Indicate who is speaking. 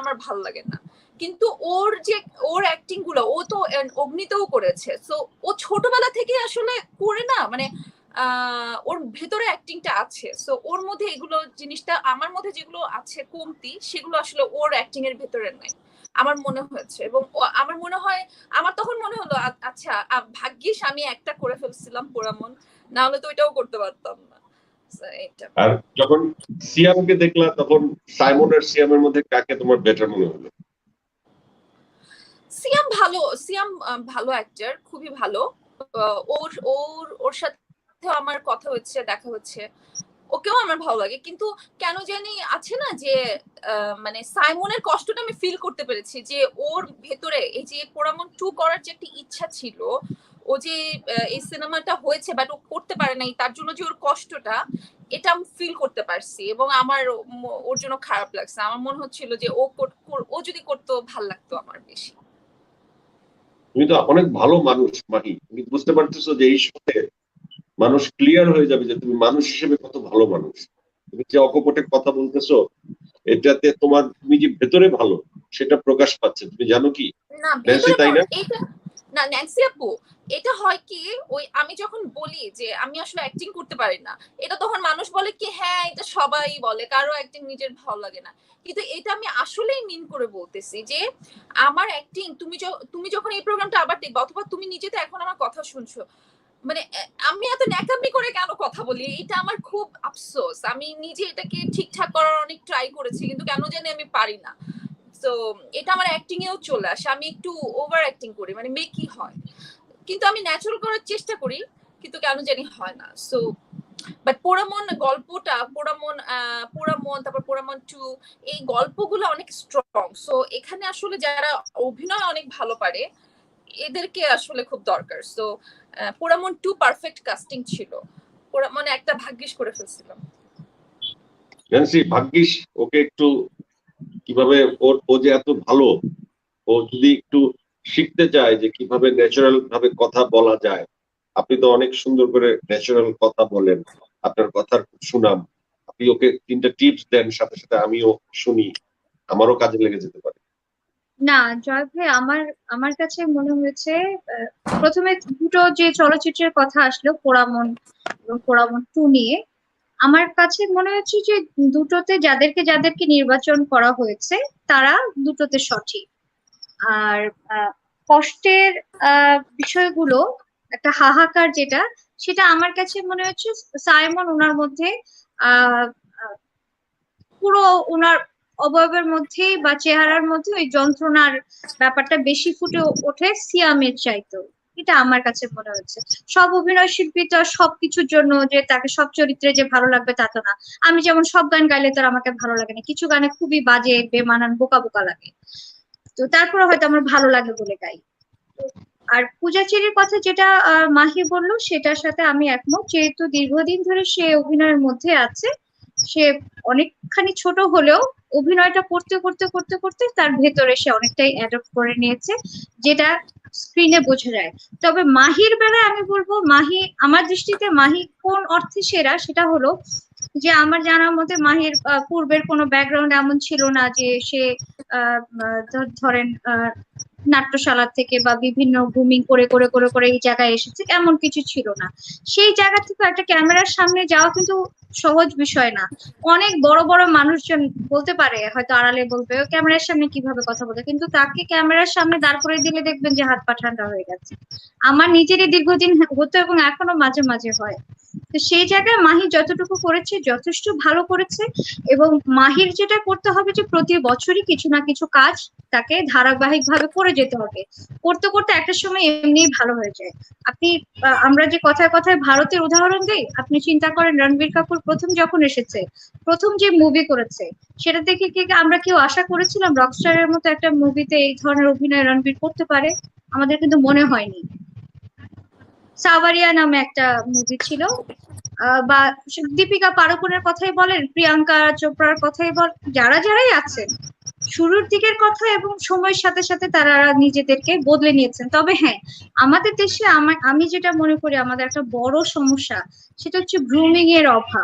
Speaker 1: আমার ভালো লাগে না। কিন্তু ওর যে, ওর অ্যাক্টিংগুলো, ও তো অগ্নিতেও করেছে। সো ও ছোটবেলা থেকে আসলে করে না মানে ওর ভেতরে অ্যাক্টিংটা আছে। সো ওর মধ্যে এগুলো জিনিসটা, আমার মধ্যে যেগুলো আছে কমতি, সেগুলো আসলে ওর অ্যাক্টিং এর ভেতরে নাই, আমার মনে হয়েছে। এবং আমার মনে হয়, আমার তখন মনে হলো আচ্ছা ভাগ্যিস আমি একটা করে ফেলছিলাম পোড়ামন না হলে তো ওইটাও করতে পারতাম না।
Speaker 2: আর যখন সিয়ামকে দেখলা তখন সাইমন আর সিয়ামের মধ্যে কাকে তোমার বেটার মনে হলো?
Speaker 1: সিয়াম ভালো সিয়াম ভালো অ্যাক্টর খুবই ভালো। ওর ওর ওর সাথে আমার কথা হচ্ছে দেখা হচ্ছে। ওকেও আমার ভালো লাগে। কিন্তু কেন জানি আছে না যে মানে সাইমনের কষ্টটা আমি ফিল করতে পেরেছি যে ওর ভেতরে এই যে পোড়ামন টু করার যে একটা ইচ্ছা ছিল ও যে এই সিনেমাটা হয়েছে বাট ও করতে পারে নাই তার জন্য যে ওর কষ্টটা এটা আমি ফিল করতে পারছি এবং আমার ওর জন্য খারাপ লাগছে। আমার মনে হচ্ছিল যে ও ও যদি করতো ভালো লাগতো আমার বেশি।
Speaker 2: তুমি তো অনেক ভালো মানুষ মাহি। তুমি বুঝতে পারতেছো যে এই সাথে মানুষ ক্লিয়ার হয়ে যাবে যে তুমি মানুষ হিসেবে কত ভালো মানুষ। তুমি যে অকপটে কথা বলতেছো এটাতে তোমার তুমি যে ভেতরে ভালো সেটা প্রকাশ পাচ্ছে। তুমি জানো কি?
Speaker 1: না
Speaker 2: তাই না?
Speaker 1: না ন্যান্সি আপু, এটা হয় কি, ওই আমি যখন বলি যে আমি আসলে অ্যাক্টিং করতে পারি না, এটা তখন মানুষ বলে কি হ্যাঁ এটা সবাই বলে, কারও অ্যাক্টিং নিজের ভালো লাগে না। কিন্তু এটা আমি আসলেই মিন করে বলতেছি যে, আমার অ্যাক্টিং তুমি তুমি যখন এই প্রোগ্রামটা আবার দেখবা, অথবা তুমি নিজে তো এখন আমার কথা শুনছো মানে আমি এত ন্যাকামি করে কেন কথা বলি? এটা আমার খুব আফসোস। আমি নিজে এটাকে ঠিকঠাক করার অনেক ট্রাই করেছি, কিন্তু কেন জানি আমি পারি না। তো এটা আমার অ্যাক্টিং এও চলে আসে। আমি একটু ওভার অ্যাক্টিং করি মানে মেকি হয়। কিন্তু আমি ন্যাচারাল করার চেষ্টা করি, কিন্তু কেন জানি হয় না। সো বাট পোড়ামন গল্পটা পোড়ামন পোড়ামন তারপর পোড়ামন টু এই গল্পগুলো অনেক স্ট্রং সো এখানে আসলে যারা অভিনয় অনেক ভালো পারে, এদেরকে আসলে খুব দরকার। So Poramon to perfect casting ছিল। পোড়ামনে একটা ভাগ্যিস করে ফেলছিলাম।
Speaker 2: ভাগ্যিস, ওকে একটু কীভাবে ওর, ও যে এত ভালো, ও যদি একটু শিখতে চায় যে কীভাবে ন্যাচারাল ভাবে কথা বলা যায়। আপনি তো অনেক সুন্দর করে ন্যাচারাল কথা বলেন, আপনার কথার খুব সুনাম। আপনি ওকে তিনটা টিপস দেন, সাথে সাথে আমিও শুনি। আমারও কাজে লেগে যেতে পারে।
Speaker 3: না, জয় ভাই, আমার আমার কাছে মনে হয়েছে প্রথমে দুটো যে চলচ্চিত্রের কথা আসলো, পোড়ামন এবং পোড়ামন টু নিয়ে। আমার কাছে মনে হচ্ছে যে দুটোতে যাদেরকে যাদেরকে নির্বাচন করা হয়েছে, তারা দুটোতে সঠিক। আর কষ্টের বিষয়গুলো একটা হাহাকার যেটা, সেটা আমার কাছে মনে হচ্ছে সাইমন ওনার মধ্যে পুরো ওনার অবয়বের মধ্যে বা চেহারার মধ্যে ওই যন্ত্রণার ব্যাপারটা বেশি ফুটে ওঠে সিয়ামের চাইতেও। এটা আমার কাছে মনে হচ্ছে। সব অভিনয় শিল্পী তো সবকিছুর জন্য যে তাকে সব চরিত্রে যে ভালো লাগবে তা তো না। আমি যেমন সব গান গাইলে তো আমাকে ভালো লাগে না। কিছু গানে খুবই বাজে, বেমানান, বোকা বোকা লাগে। তো তারপরে হয়তো আমার ভালো লাগে বলে গাই। আর পূজাচেরির কথা যেটা মাহি বলল, সেটার সাথে আমি একমত। যেহেতু দীর্ঘদিন ধরে সে অভিনয়ের মধ্যে আছে, সে অনেকখানি ছোট হলেও অভিনয়টা করতে করতে করতে করতে তার ভেতরে সে অনেকটাই অ্যাডপ্ট করে নিয়েছে। যেটা স্ক্রিনে বোঝা যায়। তবে মাহির বেলায় আমি বলব, মাহি, আমার দৃষ্টিতে মাহি কোন অর্থে সেরা সেটা হলো যে আমার জানার মতে মাহির পূর্বের কোনো ব্যাকগ্রাউন্ড এমন ছিল না যে সে ধরেন নাট্যশালা থেকে বা বিভিন্ন গ্রুমিং করে করে করে করে এই জায়গায় এসেছে, এমন কিছু ছিল না। সেই জায়গা থেকে একটা ক্যামেরার সামনে যাওয়া কিন্তু সহজ বিষয় না। অনেক বড় বড় মানুষজন বলতে পারে, হয়তো আড়ালে বলবে, "ও ক্যামেরার সামনে কীভাবে কথা বলতে কিন্তু তাকে ক্যামেরার সামনে দাঁড় করে দিলে দেখবেন যে হাত পা ঠান্ডা হয়ে গেছে। আমার নিজেরই দীর্ঘদিন হতো এবং এখনও মাঝে মাঝে হয়। তো সেই জায়গায় মাহি যতটুকু করেছে, যথেষ্ট ভালো করেছে এবং মাহির যেটা করতে হবে যে প্রতি বছরই কিছু না কিছু কাজ তাকে ধারাবাহিক ভাবে করে যেতে হবে। করতে করতে একটা সময় এমনি ভালো হয়ে যায়। আপনি আমরা যে কথায় কথায় ভারতের উদাহরণ দিই, আপনি চিন্তা করেন রণবীর কাপুর প্রথম যখন এসেছে, প্রথম যে মুভি করেছে, সেটা দেখে কি আমরা কেউ আশা করেছিলাম? রকস্টারের মতো একটা মুভিতে এই ধরনের অভিনয় রণবীর করতে পারে? আমাদের কিন্তু মনে হয়নি। সাওয়ারিয়া নামে একটা মুভি ছিল। বা দীপিকা পাড়ুকোনের কথাই বলেন, প্রিয়াঙ্কা চোপড়ার কথাই বল, যারা যারাই আছেন, শুরুর দিকের কথা এবং সময়ের সাথে সাথে তারা নিজেদেরকে বদলে নিয়েছেন। তবে হ্যাঁ আমাদের দেশে আমি যেটা মনে করি, আমাদের একটা বড় সমস্যা, সেটা হচ্ছে গ্রুমিং এর অভাব।